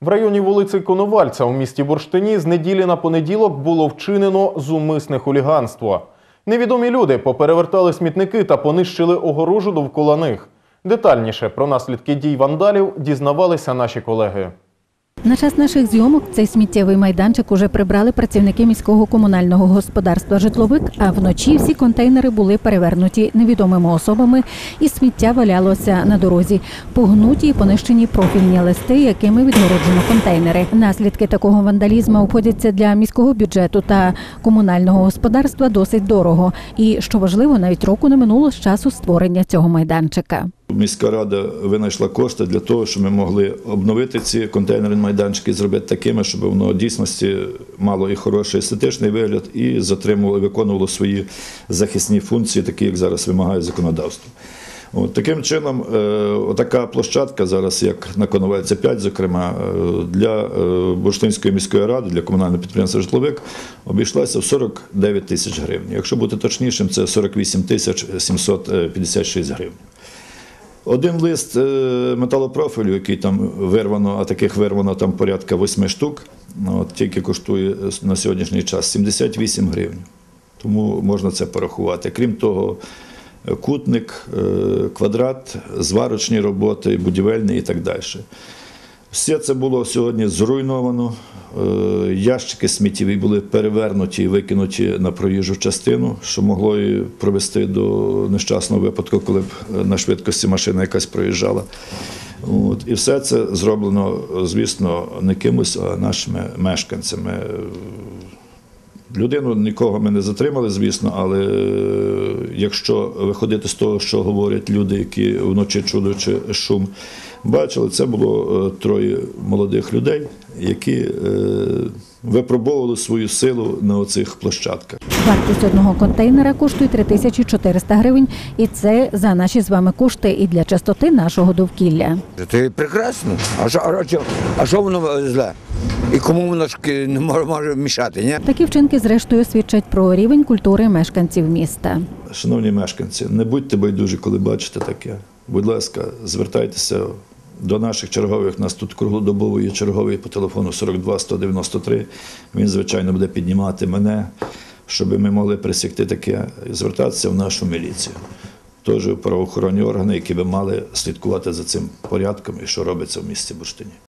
В районі вулиці Коновальця у місті Бурштині з неділі на понеділок було вчинено зумисне хуліганство. Невідомі люди поперевертали смітники та понищили огорожу довкола них. Детальніше про наслідки дій вандалів дізнавалися наші колеги. На час наших зйомок цей сміттєвий майданчик уже прибрали працівники міського комунального господарства житловик, а вночі всі контейнери були перевернуті невідомими особами, і сміття валялося на дорозі. Погнуті і понищені профільні листи, якими відгороджено контейнери. Наслідки такого вандалізму обходяться для міського бюджету та комунального господарства досить дорого. І що важливо, навіть року не минуло з часу створення цього майданчика. Міська рада винайшла кошти для того, щоб ми могли обновити ці контейнерні майданчики зробити такими, щоб воно дійсності мало і хороший естетичний вигляд, і затримувало, виконувало свої захисні функції, такі як зараз вимагає законодавство. От, таким чином, е, отака площадка зараз, як на Коновальця 5, зокрема, е, для е, Бурштинської міської ради, для комунального підприємства житловик, обійшлася в 49 тисяч гривень. Якщо бути точнішим, це 48 тисяч 756 гривень. Один лист е, металопрофілю, який там вирвано, а таких вирвано там порядка восьми штук, ну, от, тільки коштує на сьогоднішній час 78 гривень. Тому можна це порахувати. Крім того, кутник, е, квадрат, зварочні роботи, будівельні і так далі. Все це було сьогодні зруйновано. Е, Ящики сміттєві були перевернуті і викинуті на проїжджу частину, що могло і привести до нещасного випадку, коли б е, на швидкості машина якась проїжджала. От. І все це зроблено, звісно, не кимось, а нашими мешканцями. Людину нікого ми не затримали, звісно, але е, якщо виходити з того, що говорять люди, які вночі чудуючи шум, бачили, це було е, троє молодих людей, які е, випробовували свою силу на оцих площадках. Вартість одного контейнера коштує 3400 гривень, і це за наші з вами кошти і для чистоти нашого довкілля. Це прекрасно. А що, а що, воно зле? І кому воно ж не може, може мішати, ні? Такі вчинки, зрештою, свідчать про рівень культури мешканців міста. Шановні мешканці, не будьте байдужі, коли бачите таке. Будь ласка, звертайтеся до наших чергових. У нас тут круглодобово є черговий по телефону 42 193. Він, звичайно, буде піднімати мене, щоб ми могли присікти таке звертатися в нашу міліцію. Теж правоохоронні органи, які би мали слідкувати за цим порядком і що робиться в місті Бурштині.